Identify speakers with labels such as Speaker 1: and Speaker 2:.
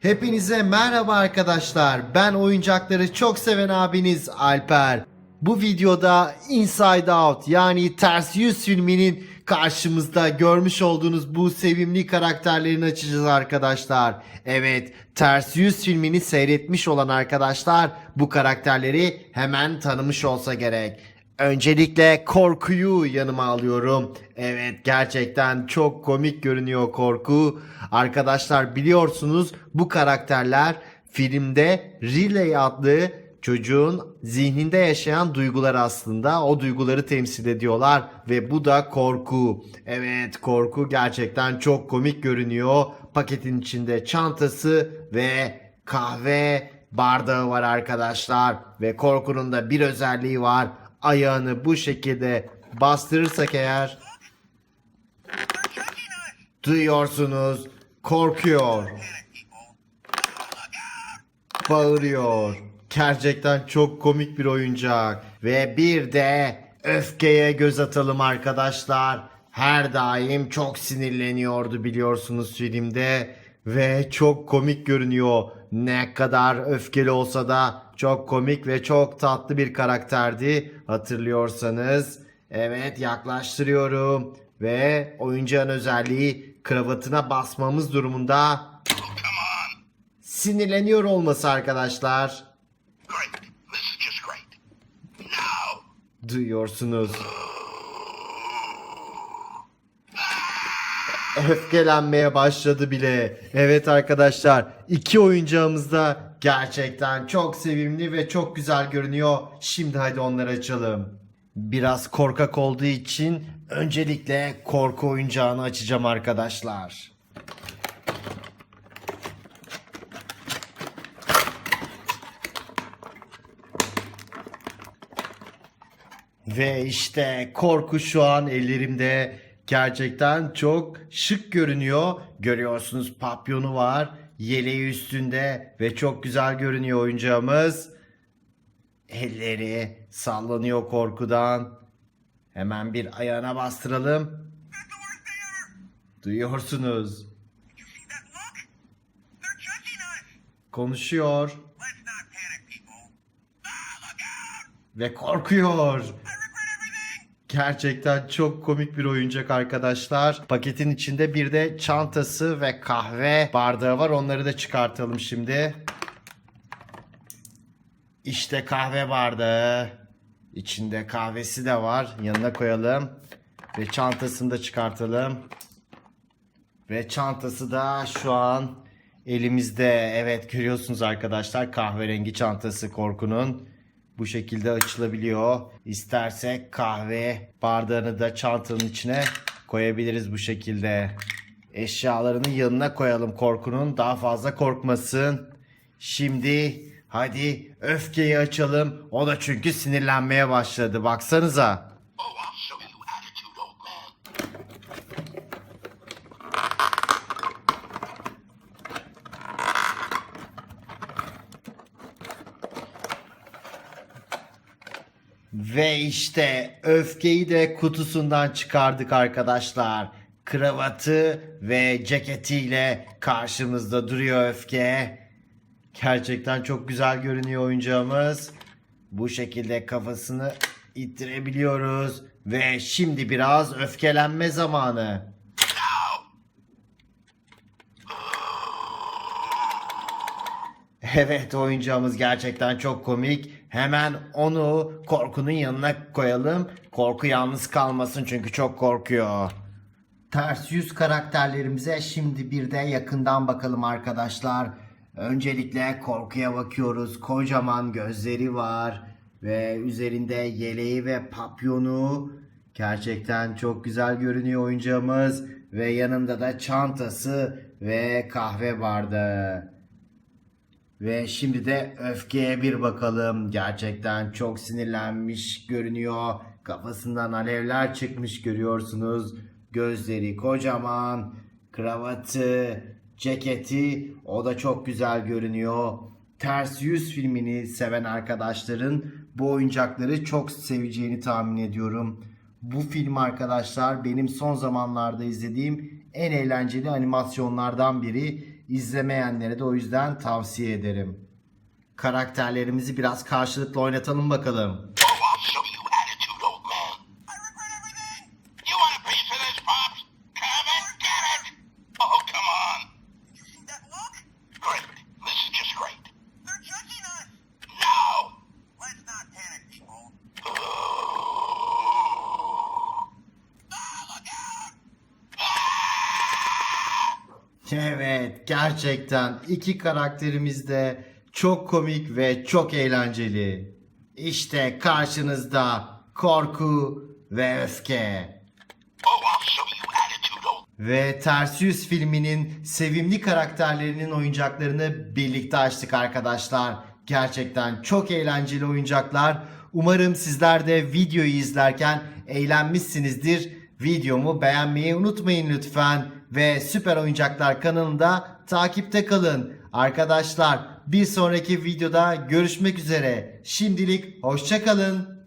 Speaker 1: Hepinize merhaba arkadaşlar. Ben oyuncakları çok seven abiniz Alper. Bu videoda Inside Out yani Ters Yüz filminin karşımızda görmüş olduğunuz bu sevimli karakterlerini açacağız arkadaşlar. Evet, Ters Yüz filmini seyretmiş olan arkadaşlar bu karakterleri hemen tanımış olsa gerek. Öncelikle korkuyu yanıma alıyorum. Evet gerçekten çok komik görünüyor korku. Arkadaşlar biliyorsunuz bu karakterler filmde Riley adlı çocuğun zihninde yaşayan duygular aslında. O duyguları temsil ediyorlar ve bu da korku. Evet korku gerçekten çok komik görünüyor. Paketin içinde çantası ve kahve bardağı var arkadaşlar ve korkunun da bir özelliği var. Ayağını bu şekilde bastırırsak eğer duyuyorsunuz korkuyor. Bağırıyor. Gerçekten çok komik bir oyuncak. Ve bir de öfkeye göz atalım arkadaşlar. Her daim çok sinirleniyordu biliyorsunuz filmde. Ve çok komik görünüyor. Ne kadar öfkeli olsa da çok komik ve çok tatlı bir karakterdi. Hatırlıyorsanız. Evet yaklaştırıyorum. Ve oyuncağın özelliği kravatına basmamız durumunda sinirleniyor olması arkadaşlar. Duyuyorsunuz. Öfkelenmeye başladı bile. Evet arkadaşlar iki oyuncağımız da gerçekten çok sevimli ve çok güzel görünüyor. Şimdi hadi onları açalım. Biraz korkak olduğu için öncelikle korku oyuncağını açacağım arkadaşlar. Ve işte korku şu an ellerimde gerçekten çok şık görünüyor. Görüyorsunuz papyonu var, yeleği üstünde ve çok güzel görünüyor oyuncağımız. Elleri sallanıyor korkudan. Hemen bir ayağına bastıralım. Duyuyorsunuz. Konuşuyor ve korkuyor. Gerçekten çok komik bir oyuncak arkadaşlar. Paketin içinde bir de çantası ve kahve bardağı var. Onları da çıkartalım şimdi. İşte kahve bardağı. İçinde kahvesi de var. Yanına koyalım. Ve çantasını da çıkartalım. Ve çantası da şu an elimizde. Evet görüyorsunuz arkadaşlar kahverengi çantası korkunun. Bu şekilde açılabiliyor. İstersek kahve bardağını da çantanın içine koyabiliriz bu şekilde. Eşyalarını yanına koyalım korkunun daha fazla korkmasın. Şimdi hadi öfkeyi açalım. O da çünkü sinirlenmeye başladı. Baksanıza. Ve işte öfkeyi de kutusundan çıkardık arkadaşlar. Kravatı ve ceketiyle karşımızda duruyor öfke. Gerçekten çok güzel görünüyor oyuncağımız. Bu şekilde kafasını ittirebiliyoruz. Ve şimdi biraz öfkelenme zamanı. Evet oyuncağımız gerçekten çok komik. Hemen onu korkunun yanına koyalım. Korku yalnız kalmasın çünkü çok korkuyor. Ters yüz karakterlerimize şimdi bir de yakından bakalım arkadaşlar. Öncelikle korkuya bakıyoruz. Kocaman gözleri var ve üzerinde yeleği ve papyonu. Gerçekten çok güzel görünüyor oyuncağımız ve yanında da çantası ve kahve bardağı. Ve şimdi de öfkeye bir bakalım. Gerçekten çok sinirlenmiş görünüyor. Kafasından alevler çıkmış görüyorsunuz. Gözleri kocaman. Kravatı, ceketi o da çok güzel görünüyor. Ters Yüz filmini seven arkadaşların bu oyuncakları çok seveceğini tahmin ediyorum. Bu film arkadaşlar benim son zamanlarda izlediğim en eğlenceli animasyonlardan biri. İzlemeyenlere de o yüzden tavsiye ederim. Karakterlerimizi biraz karşılıklı oynatalım bakalım. Evet, gerçekten iki karakterimiz de çok komik ve çok eğlenceli. İşte karşınızda korku ve öfke. Ve Ters Yüz filminin sevimli karakterlerinin oyuncaklarını birlikte açtık arkadaşlar. Gerçekten çok eğlenceli oyuncaklar. Umarım sizler de videoyu izlerken eğlenmişsinizdir. Videomu beğenmeyi unutmayın lütfen. Ve Süper Oyuncaklar kanalında takipte kalın. Arkadaşlar bir sonraki videoda görüşmek üzere. Şimdilik hoşçakalın.